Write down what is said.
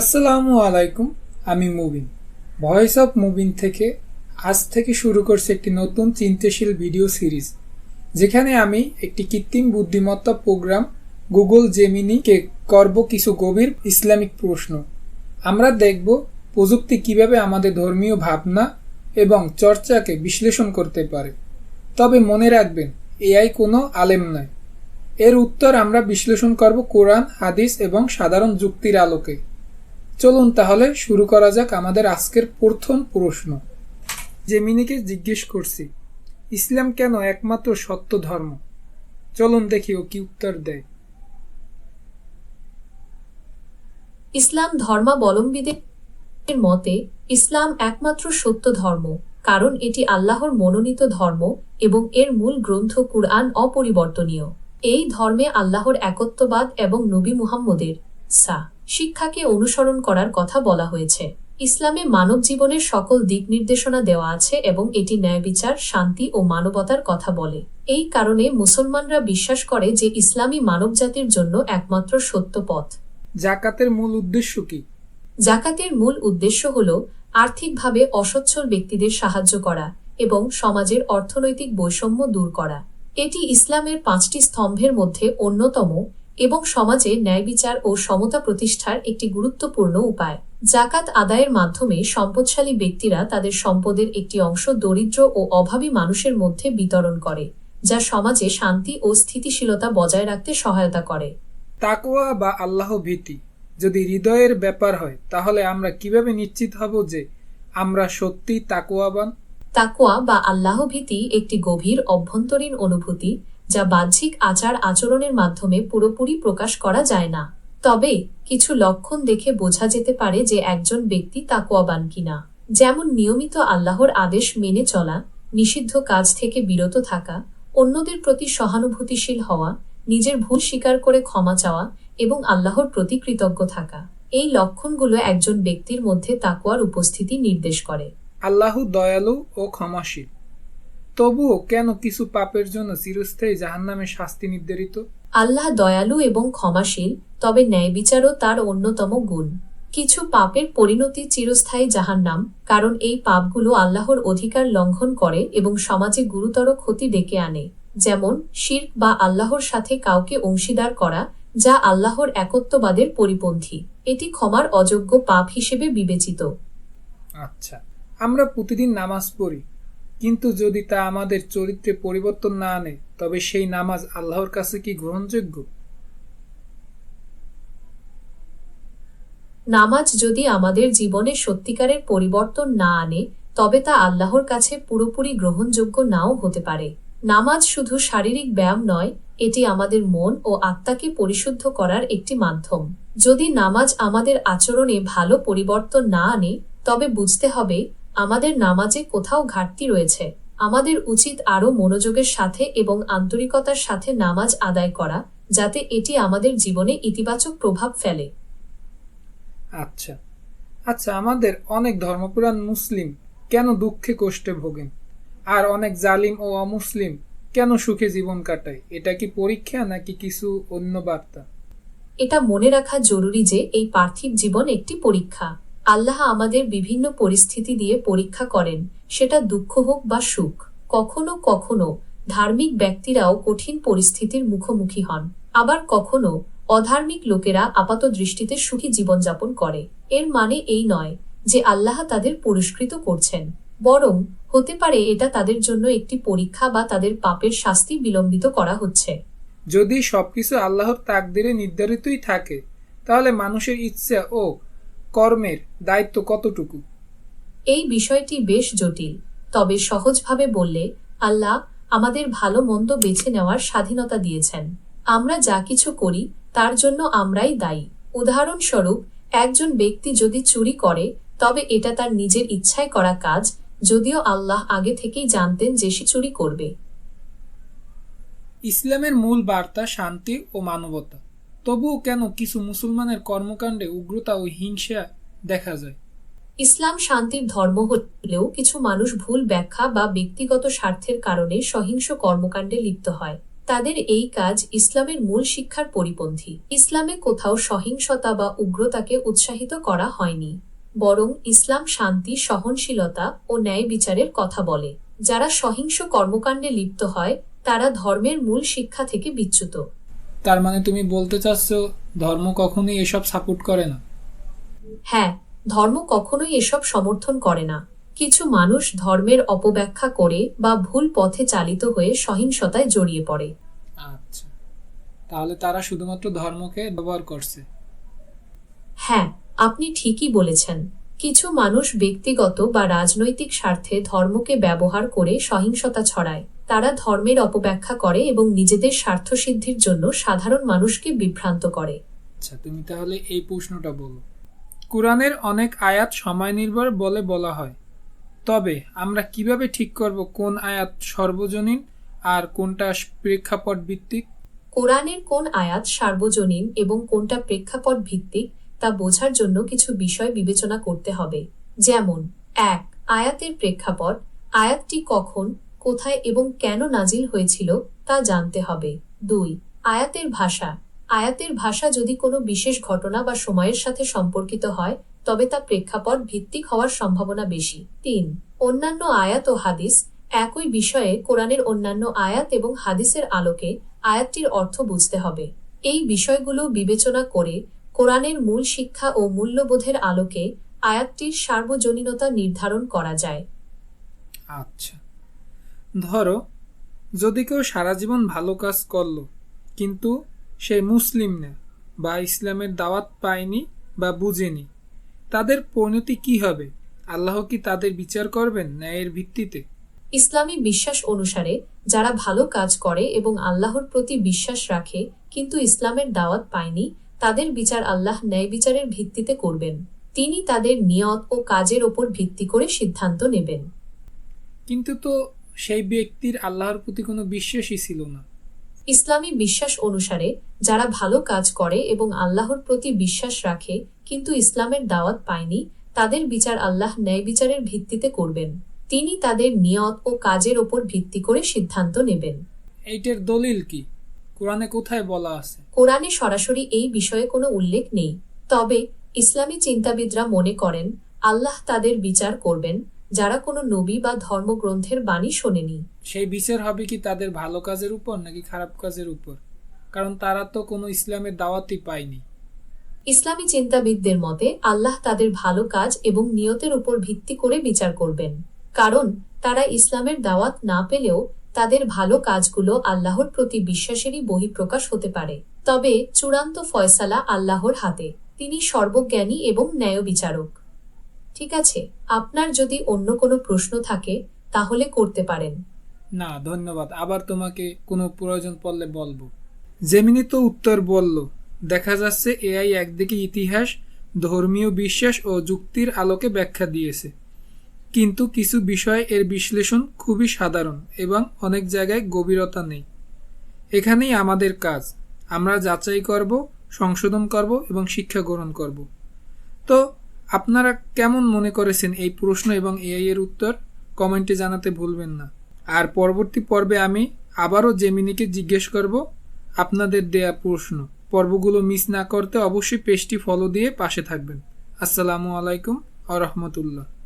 আসসালামু আলাইকুম, আমি মুবিন। ভয়েস অফ মুবিন থেকে আজ থেকে শুরু করছে একটি নতুন চিন্তাশীল ভিডিও সিরিজ, যেখানে আমি একটি কৃত্রিম বুদ্ধিমত্তা প্রোগ্রাম গুগল জেমিনিকে করব কিছু গভীর ইসলামিক প্রশ্ন। আমরা দেখব প্রযুক্তি কীভাবে আমাদের ধর্মীয় ভাবনা এবং চর্চাকে বিশ্লেষণ করতে পারে। তবে মনে রাখবেন, এআই কোনো আলেম নয়। এর উত্তর আমরা বিশ্লেষণ করব কোরআন, হাদিস এবং সাধারণ যুক্তির আলোকে। চলুন তাহলে শুরু করা যাক আমাদের আজকের প্রথম প্রশ্ন জেমিনিকে জিজ্ঞেস করছি, ইসলাম কেন একমাত্র সত্য ধর্ম? চলুন দেখি ও কি উত্তর দেয়। ইসলাম ধর্মাবলম্বীদের মতে, ইসলাম একমাত্র সত্য ধর্ম, কারণ এটি আল্লাহর মনোনীত ধর্ম এবং এর মূল গ্রন্থ কুরআন অপরিবর্তনীয়। এই ধর্মে আল্লাহর একত্ববাদ এবং নবী মুহাম্মদের সা শিক্ষাকে অনুসরণ করার কথা বলা হয়েছে। ইসলামে মানব জীবনের সকল দিক নির্দেশনা দেওয়া আছে এবং এটি ন্যায় বিচার শান্তি ও মানবতার কথা বলে। এই কারণে মুসলমানরা বিশ্বাস করে যে ইসলামই মানবজাতির জন্য একমাত্র সত্য পথ। জাকাতের মূল উদ্দেশ্য কি? জাকাতের মূল উদ্দেশ্য হল আর্থিকভাবে অসচ্ছল ব্যক্তিদের সাহায্য করা এবং সমাজের অর্থনৈতিক বৈষম্য দূর করা। এটি ইসলামের পাঁচটি স্তম্ভের মধ্যে অন্যতম এবং সমাজে ন্যায় বিচার ও সমতা প্রতিষ্ঠার একটি গুরুত্বপূর্ণ উপায়। জাকাত আদায়ের মাধ্যমে সম্পদশালী ব্যক্তিরা তাদের সম্পদের একটি অংশ দরিদ্র ও অভাবী মানুষের মধ্যে বিতরণ করে যা সমাজে শান্তি ও স্থিতিশীলতা বজায় রাখতে সহায়তা করে। তাকওয়া বা আল্লাহ ভীতি যদি হৃদয়ের ব্যাপার হয় তাহলে আমরা কীভাবে নিশ্চিত হব যে আমরা সত্যি তাকওয়াবান? তাকোয়া বা আল্লাহ ভীতি একটি গভীর অভ্যন্তরীণ অনুভূতি যা বাহ্যিক আচার আচরণের মাধ্যমে পুরোপুরি প্রকাশ করা যায় না। তবে, কিছু লক্ষণ দেখে বোঝা যেতে পারে যে একজন ব্যক্তি তাকোয়াবান কিনা। যেমন নিয়মিত আল্লাহর আদেশ মেনে চলা, নিষিদ্ধ কাজ থেকে বিরত থাকা, অন্যদের প্রতি সহানুভূতিশীল হওয়া, নিজের ভুল স্বীকার করে ক্ষমা চাওয়া এবং আল্লাহর প্রতি কৃতজ্ঞ থাকা। এই লক্ষণগুলো একজন ব্যক্তির মধ্যে তাকোয়ার উপস্থিতি নির্দেশ করে। আল্লাহ দয়ালু ও ক্ষমাশীল। তবুও কেন কিছু পাপের জন্য চিরস্থায়ী জাহান্নামের শাস্তি নির্ধারিত? আল্লাহ দয়ালু এবং ক্ষমাশীল তবে ন্যায় বিচারও তার অন্যতম গুণ। কিছু পাপের পরিণতি চিরস্থায়ী জাহান্নাম কারণ এই পাপগুলো আল্লাহর অধিকার লঙ্ঘন করে এবং সমাজে গুরুতর ক্ষতি ডেকে আনে। যেমন শির্ক বা আল্লাহর সাথে কাউকে অংশীদার করা যা আল্লাহর একত্ববাদের পরিপন্থী। এটি ক্ষমার অযোগ্য পাপ হিসেবে বিবেচিত। আচ্ছা আমরা প্রতিদিন নামাজ পড়ি। কিন্তু যদি তা আমাদের চরিত্রে পরিবর্তন না আনে, তবে সেই নামাজ আল্লাহর কাছে কি গ্রহণযোগ্য? নামাজ যদি আমাদের জীবনে সত্যিকারের পরিবর্তন না আনে, তবে তা আল্লাহর কাছে পুরোপুরি গ্রহণযোগ্য নাও হতে পারে। নামাজ শুধু শারীরিক ব্যায়াম নয়, এটি আমাদের মন ও আত্মাকে পরিশুদ্ধ করার একটি মাধ্যম। যদি নামাজ আমাদের আচরণে ভালো পরিবর্তন না আনে, তবে বুঝতে হবে আমাদের নামাজে কোথাও ঘাটতি রয়েছে। আমাদের উচিত আরও মনোযোগের সাথে এবং আন্তরিকতার সাথে নামাজ আদায় করা যাতে এটি আমাদের জীবনে ইতিবাচক প্রভাব ফেলে। আচ্ছা। আচ্ছা আমাদের অনেক ধর্মপুরাণ মুসলিম কেন দুঃখে কষ্টে ভোগেন? আর অনেক জালিম ও অমুসলিম কেন সুখে জীবন কাটায়? এটা কি পরীক্ষা নাকি কিছু অন্য বার্তা? এটা মনে রাখা জরুরি যে এই পার্থিব জীবন একটি পরীক্ষা। আল্লাহ আমাদের বিভিন্ন পরিস্থিতি দিয়ে পরীক্ষা করেন। সেটা দুঃখ হোক বা সুখ, কখনো কখনো ধার্মিক ব্যক্তিরাও কঠিন পরিস্থিতির মুখোমুখি হন। আবার কখনো অধার্মিক লোকেরা আপাত দৃষ্টিতে সুখী জীবনযাপন করে। এর মানে এই নয় যে আল্লাহ তাদের পুরস্কৃত করছেন। বরং হতে পারে এটা তাদের জন্য একটি পরীক্ষা বা তাদের পাপের শাস্তি বিলম্বিত করা হচ্ছে। যদি সবকিছু আল্লাহর তাকদিরে নির্ধারিতই থাকে, তাহলে মানুষের ইচ্ছা ও কর্মের দায়িত্ব কতটুকু? এই বিষয়টি বেশ জটিল তবে সহজভাবে বললে আল্লাহ আমাদের ভালো মন্দ বেছে নেওয়ার স্বাধীনতা দিয়েছেন। আমরা যা কিছু করি তার জন্য আমরাই দায়ী। উদাহরণস্বরূপ একজন ব্যক্তি যদি চুরি করে তবে এটা তার নিজের ইচ্ছায় করা কাজ যদিও আল্লাহ আগে থেকেই জানতেন যে সে চুরি করবে। ইসলামের মূল বার্তা শান্তি ও মানবতা। তবুও কেন কিছু মুসলমানের কর্মকাণ্ডে উগ্রতা ও হিংসা দেখা যায়? ইসলাম শান্তির ধর্ম হলেও কিছু মানুষ ভুল ব্যাখ্যা বা ব্যক্তিগত স্বার্থের কারণে সহিংস কর্মকাণ্ডে লিপ্ত হয়। তাদের এই কাজ ইসলামের মূল শিক্ষার পরিপন্থী। ইসলামে কোথাও সহিংসতা বা উগ্রতাকে উৎসাহিত করা হয়নি, বরং ইসলাম শান্তি, সহনশীলতা ও ন্যায় বিচারের কথা বলে। যারা সহিংস কর্মকাণ্ডে লিপ্ত হয়, তারা ধর্মের মূল শিক্ষা থেকে বিচ্যুত। তার মানে তুমি বলতে চাচ্ছ ধর্ম কখনোই এসব সাপোর্ট করে না? হ্যাঁ ধর্ম কখনোই এসব সমর্থন করে না। কিছু মানুষ ধর্মের অপব্যাখ্যা করে বা ভুল পথে চালিত হয়ে সহিংসতায় জড়িয়ে পড়ে। আচ্ছা। তাহলে তারা শুধুমাত্র ধর্মকে ব্যবহার করছে? হ্যাঁ আপনি ঠিকই বলেছেন। কিছু মানুষ ব্যক্তিগত বা রাজনৈতিক স্বার্থে ধর্মকে ব্যবহার করে সহিংসতা ছড়ায়। তারা ধর্মের অপব্যাখ্যা করে এবং নিজেদের স্বার্থসিদ্ধির জন্য সাধারণ মানুষকে বিভ্রান্ত করে। আচ্ছা তুমি তাহলে এই প্রশ্নটা বলো। কোরআনের অনেক আয়াত সময় নির্ভর বলে বলা হয়। তবে আমরা কীভাবে ঠিক করব কোন আয়াত সর্বজনীন আর কোনটা প্রেক্ষাপট ভিত্তিক কোরআনের কোন আয়াত সার্বজনীন এবং কোনটা প্রেক্ষাপট ভিত্তিক তা বোঝার জন্য কিছু বিষয় বিবেচনা করতে হবে। যেমন, এক, আয়াতের প্রেক্ষাপট, আয়াতটি কখন, কোথায় এবং কেন নাজিল হয়েছিল তা জানতে হবে। দুই, আয়াতের ভাষা। আয়াতের ভাষা যদি কোনো বিশেষ ঘটনা বা সময়ের সাথে সম্পর্কিত হয়, তবে তা প্রেক্ষাপট ভিত্তিক হওয়ার সম্ভাবনা বেশি। তিন, অন্যান্য আয়াত ও হাদিস একই বিষয়ে কোরআনের অন্যান্য আয়াত এবং হাদিসের আলোকে আয়াতটির অর্থ বুঝতে হবে। এই বিষয়গুলো বিবেচনা করে কোরআনের মূল শিক্ষা ও মূল্যবোধের আলোকে আয়াতটির সার্বজনীনতা নির্ধারণ করা যায়। আচ্ছা। ধরো যদি কেউ সারা জীবন ভালো কাজ করল কিন্তু সে মুসলিম না বা ইসলামের দাওয়াত পায়নি বা বুঝেনি তাদের পরিণতি কি হবে? আল্লাহ কি তাদের বিচার করবেন ন্যায়ের ভিত্তিতে? ইসলামী বিশ্বাস অনুসারে যারা ভালো কাজ করে এবং আল্লাহর প্রতি বিশ্বাস রাখে কিন্তু ইসলামের দাওয়াত পায়নি তাদের বিচার আল্লাহ ন্যায় বিচারের ভিত্তিতে করবেন। তিনি তাদের নিয়ত ও কাজের ওপর ভিত্তি করে সিদ্ধান্ত নেবেন। কিন্তু তো সেই ব্যক্তির আল্লাহর প্রতি কোনো বিশ্বাসই ছিল না। ইসলামী বিশ্বাস অনুসারে যারা ভালো কাজ করে এবং আল্লাহর প্রতি বিশ্বাস রাখে কিন্তু ইসলামের দাওয়াত পায়নি তাদের বিচার আল্লাহ ন্যায় বিচারের ভিত্তিতে করবেন। তিনি তাদের নিয়ত ও কাজের ওপর ভিত্তি করে সিদ্ধান্ত নেবেন। এইটার দলিল কি? কোরআনে কোথায় বলা আছে? কোরআনে সরাসরি এই বিষয়ে কোনো উল্লেখ নেই। তবে ইসলামী চিন্তাবিদরা মনে করেন আল্লাহ তাদের বিচার করবেন যারা কোনো নবী বা ধর্মগ্রন্থের বাণী শোনেনি। সেই বিচার হবে কি তাদের ভালো কাজের উপর নাকি খারাপ কাজের উপর? কারণ তারা তো কোনো ইসলামের দাওয়াতই পায়নি। ইসলামী চিন্তাবিদদের মতে আল্লাহ তাদের ভালো কাজ এবং নিয়তের উপর ভিত্তি করে বিচার করবেন। কারণ তারা ইসলামের দাওয়াত না পেলেও তাদের ভালো কাজগুলো আল্লাহর প্রতি বিশ্বাসেরই বহিঃপ্রকাশ হতে পারে। তবে চূড়ান্ত ফয়সালা আল্লাহর হাতে। তিনি সর্বজ্ঞানী এবং ন্যায় বিচারক ঠিক আছে, আপনার যদি অন্য কোনো প্রশ্ন থাকে, তাহলে করতে পারেন। না, ধন্যবাদ। আবার তোমাকে কোনো প্রয়োজন পড়লে বলব। জেমিনি তো উত্তর বলল, দেখা যাচ্ছে এআই একদিকে ইতিহাস, ধর্মীয় বিশ্বাস ও যুক্তির আলোকে ব্যাখ্যা দিয়েছে। কিন্তু কিছু বিষয়ে এর বিশ্লেষণ খুবই সাধারণ এবং অনেক জায়গায় গভীরতা নেই। এখানেই আমাদের কাজ। আমরা যাচাই করব, সংশোধন করব এবং শিক্ষা গ্রহণ করব। তো, আপনারা কেমন মনে করেছেন এই প্রশ্ন এবং এআই এর উত্তর? কমেন্টে জানাতে ভুলবেন না। আর পরবর্তী পর্বে আমি আবারও জেমিনিকে জিজ্ঞেস করব আপনাদের দেয়া প্রশ্ন। পর্বগুলো মিস না করতে অবশ্যই পেজটি ফলো দিয়ে পাশে থাকবেন। আসসালামু আলাইকুম আ রহমতুল্লাহ।